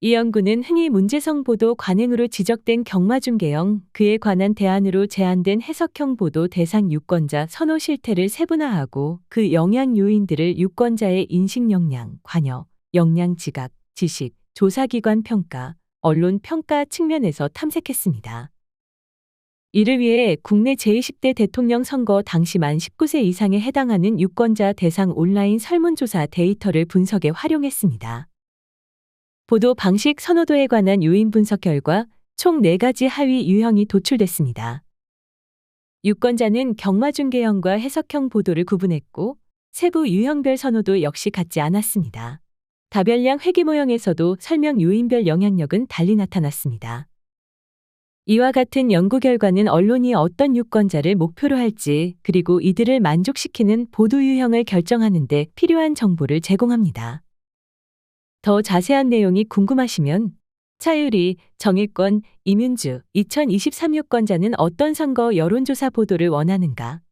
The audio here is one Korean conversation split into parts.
이 연구는 흔히 문제성 보도 관행으로 지적된 경마중개형, 그에 관한 대안으로 제안된 해석형 보도 대상 유권자 선호 실태를 세분화하고 그 영향 요인들을 유권자의 인식 역량, 관여, 역량 지각, 지식, 조사기관 평가, 언론 평가 측면에서 탐색했습니다. 이를 위해 국내 제20대 대통령 선거 당시 만 19세 이상에 해당하는 유권자 대상 온라인 설문조사 데이터를 분석에 활용했습니다. 보도 방식 선호도에 관한 요인 분석 결과 총 4가지 하위 유형이 도출됐습니다. 유권자는 경마중개형과 해석형 보도를 구분했고 세부 유형별 선호도 역시 같지 않았습니다. 다별량 회귀 모형에서도 설명 요인별 영향력은 달리 나타났습니다. 이와 같은 연구 결과는 언론이 어떤 유권자를 목표로 할지 그리고 이들을 만족시키는 보도 유형을 결정하는 데 필요한 정보를 제공합니다. 더 자세한 내용이 궁금하시면 차유리, 정일권, 이민주, 2023 유권자는 어떤 선거 여론조사 보도를 원하는가?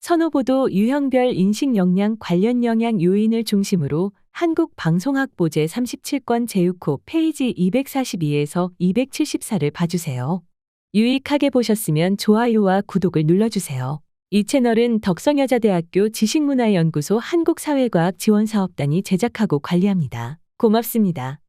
선호보도 유형별 인식 역량 관련 영향 요인을 중심으로 한국방송학보제 37권 제6호 페이지 242에서 274를 봐주세요. 유익하게 보셨으면 좋아요와 구독을 눌러주세요. 이 채널은 덕성여자대학교 지식문화연구소 한국사회과학 지원사업단이 제작하고 관리합니다. 고맙습니다.